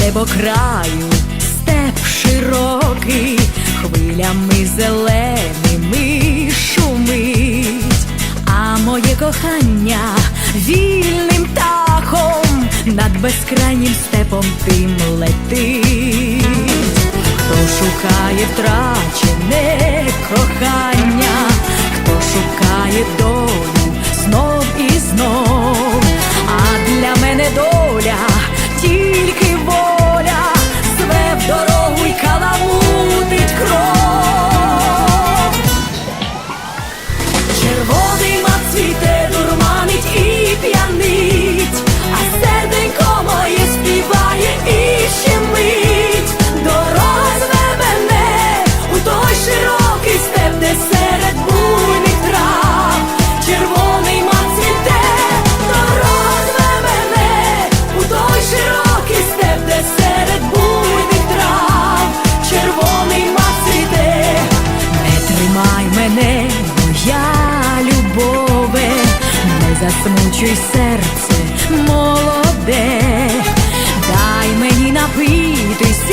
Небо краю степ широкий, хвилями зеленими шумить, а моє кохання вільним птахом над безкрайнім степом тим летить, хто шукає втрачене кохання, хто шукає долю. засмучуй серце молоде, дай мені напитись.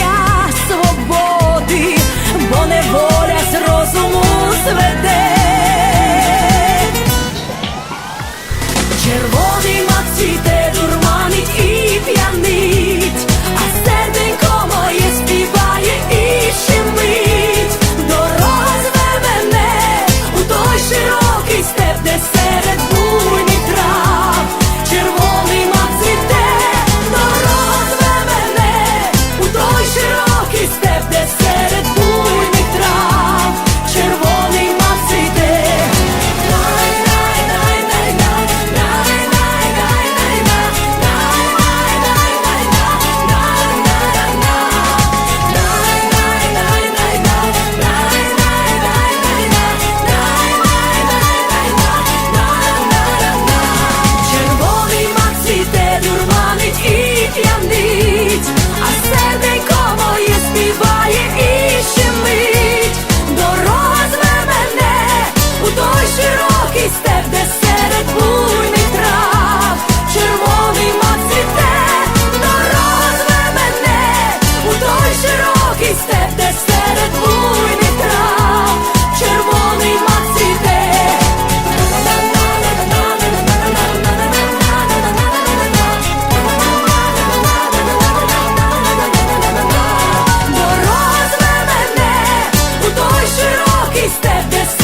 That this